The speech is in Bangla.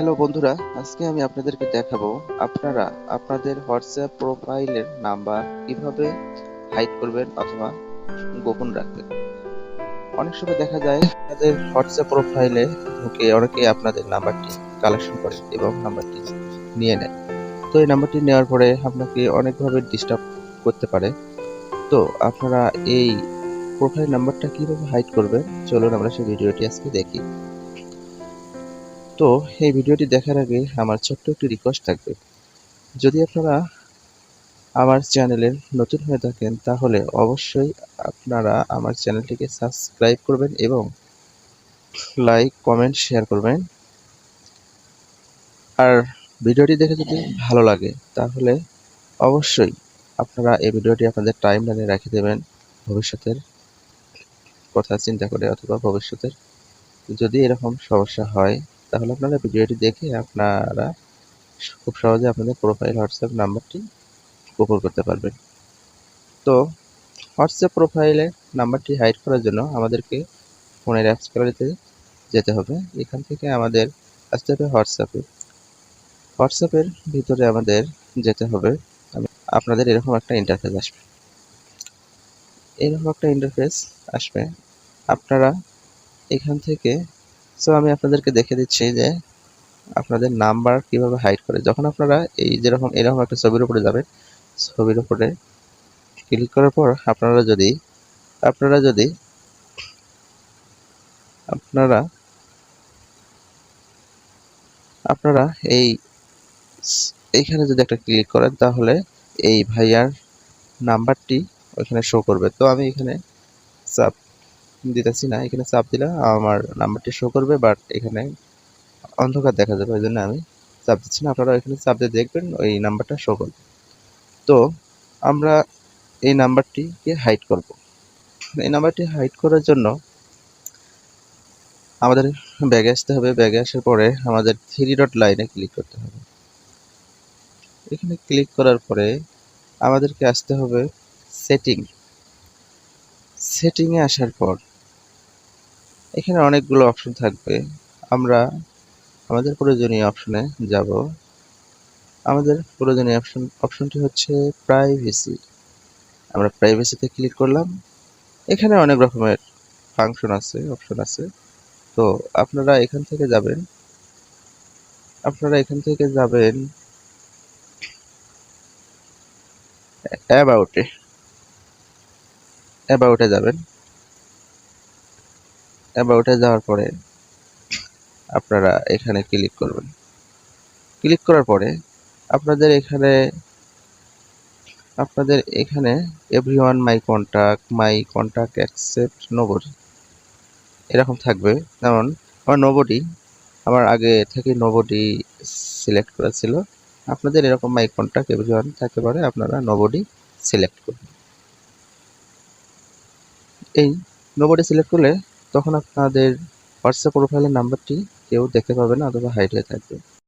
হ্যালো বন্ধুরা, আজকে আমি আপনাদেরকে দেখাবো আপনারা আপনাদের হোয়াটসঅ্যাপ প্রোফাইলের নাম্বার কীভাবে হাইড করবেন অথবা গোপন রাখবেন। অনেক সময় দেখা যায় আপনাদের হোয়াটসঅ্যাপ প্রোফাইলে ঢুকে অনেকে আপনাদের নাম্বারটি কালেকশন করে এবং নাম্বারটি নিয়ে নেয়। তো এই নাম্বারটি নেওয়ার পরে আপনাকে অনেকভাবে ডিস্টার্ব করতে পারে। তো আপনারা এই প্রোফাইল নাম্বারটা কীভাবে হাইড করবেন, চলুন আমরা সেই ভিডিওটি আজকে দেখি। তো এই ভিডিওটি দেখার আগে আমার ছোট্ট একটি রিকোয়েস্ট থাকবে। যদি আপনারা আমার চ্যানেলের নতুন হয়ে থাকেন, তাহলে অবশ্যই আপনারা আমার চ্যানেলটিকে সাবস্ক্রাইব করবেন এবং লাইক কমেন্ট শেয়ার করবেন। আর ভিডিওটি দেখে যদি ভালো লাগে, তাহলে অবশ্যই আপনারা এই ভিডিওটি আপনাদের টাইম লাইনে রেখে দেবেন ভবিষ্যতের কথা চিন্তা করে অথবা ভবিষ্যতের যদি এরকম সমস্যা হয় তাহলে আপনারা ভিডিওটি দেখে আপনারা খুব সহজে আপনাদের প্রোফাইল হোয়াটসঅ্যাপ নাম্বারটি গোপন করতে পারবেন। তো হোয়াটসঅ্যাপ প্রোফাইলে নাম্বারটি হাইড করার জন্য আমাদেরকে ফোনের অ্যাপস গ্যালারিতে যেতে হবে। এখান থেকে আমাদের আসতে হবে হোয়াটসঅ্যাপে হোয়াটসঅ্যাপের ভিতরে আমাদের যেতে হবে। আপনাদের এরকম একটা ইন্টারফেস আসবে। এরকম একটা ইন্টারফেস আসবে। আপনারা এখান থেকে সো আমি আপনাদেরকে দেখে দিচ্ছি যে আপনাদের নাম্বার কীভাবে হাইড করে। যখন আপনারা এই যেরকম, এরকম একটা ছবির উপরে যাবেন, ছবির উপরে ক্লিক করার পর আপনারা যদি আপনারা যদি, আপনারা আপনারা এই এইখানে যদি একটা ক্লিক করেন তাহলে এই ভাইয়ার নাম্বারটি ওইখানে শো করবে। তো আমি এখানে চাপ দিতেছি না, এখানে চাপ দিলে আমার নাম্বারটি শো করবে বাট এখানে অন্ধকার দেখা যাবে, ওই জন্য আমি চাপ দিচ্ছি না। আপনারা এখানে চাপ দিয়ে দেখবেন, ওই নাম্বারটা শো করবে। তো, আমরা এই নাম্বারটিকে হাইড করব। এই নাম্বারটি হাইড করার জন্য আমাদের ব্যাগে আসতে হবে। ব্যাগে আসার পরে আমাদের থ্রি ডট লাইনে ক্লিক করতে হবে। এখানে ক্লিক করার পরে আমাদেরকে আসতে হবে সেটিং সেটিংয়ে আসার পর এখানে অনেকগুলো অপশন থাকবে। আমরা আমাদের প্রয়োজনীয় অপশনে যাব। আমাদের প্রয়োজনীয় অপশন অপশনটি হচ্ছে প্রাইভেসি আমরা প্রাইভেসিতে ক্লিক করলাম। এখানে অনেক রকমের ফাংশন আছে অপশন আছে। তো আপনারা এখান থেকে যাবেন। আপনারা এখান থেকে যাবেন অ্যাবাউটে অ্যাবাউটে যাবেন। অ্যাবাউটে যাওয়ার পরে আপনারা এখানে ক্লিক করবেন। ক্লিক করার পরে আপনাদের এখানে আপনাদের এখানে everyone my contact my contact accept nobody এরকম থাকবে। যেমন, আমার নোবডি আমার আগে থেকে নোবডি সিলেক্ট করা ছিল। আপনাদের এরকম মাই কন্ট্যাক্ট এভরিওয়ান থাকতে পারে, আপনারা নোবডি সিলেক্ট করবেন। এই নোবডি সিলেক্ট করলে তখন আপনাদের হোয়াটসঅ্যাপ প্রোফাইলের নাম্বারটি কেউ দেখতে পাবে না অথবা হাইড হয়ে থাকবে।